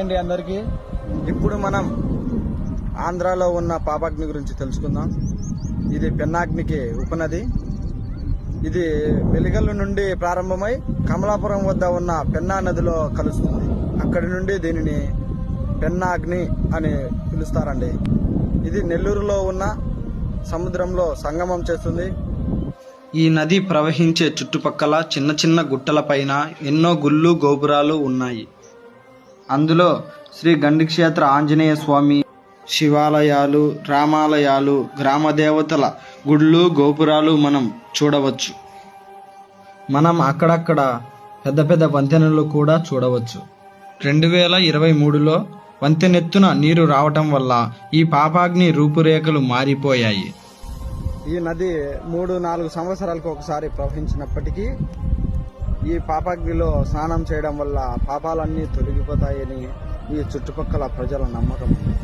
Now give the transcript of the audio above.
అండి అందరికీ? ఇప్పుడు మనం ఆంధ్రాలో ఉన్న పాపాగ్ని గురించి తెలుసుకుందాం. ఇది పెన్నాగ్నికి ఉపనది. ఇది వెలిగల్లు నుండి ప్రారంభమై కమలాపురం వద్ద ఉన్న పెన్నా నదిలో కలుస్తుంది. అక్కడి నుండి దీనిని పెన్నాగ్ని అని పిలుస్తారండి. ఇది నెల్లూరులో ఉన్న సముద్రంలో సంగమం చేస్తుంది. ఈ నది ప్రవహించే చుట్టుపక్కల చిన్న చిన్న గుట్టలపైన ఎన్నో గుళ్ళు గోపురాలు ఉన్నాయి. అందులో శ్రీ గండిక్షేత్ర ఆంజనేయ స్వామి శివాలయాలు రామాలయాలు గ్రామదేవతల గుళ్ళు గోపురాలు మనం చూడవచ్చు. మనం అక్కడక్కడ పెద్ద పెద్ద వంతెనలు కూడా చూడవచ్చు. రెండు వేల ఇరవై మూడులో వంతెనెత్తున నీరు రావటం వల్ల ఈ పాపాగ్ని రూపురేఖలు మారిపోయాయి. ఈ నది మూడు నాలుగు సంవత్సరాలకు ఒకసారి ప్రవహించినప్పటికీ ఈ పాపాగ్నిలో స్నానం చేయడం వల్ల పాపాలన్నీ తొలగిపోతాయని ఈ చుట్టుపక్కల ప్రజల నమ్మకం ఉంది.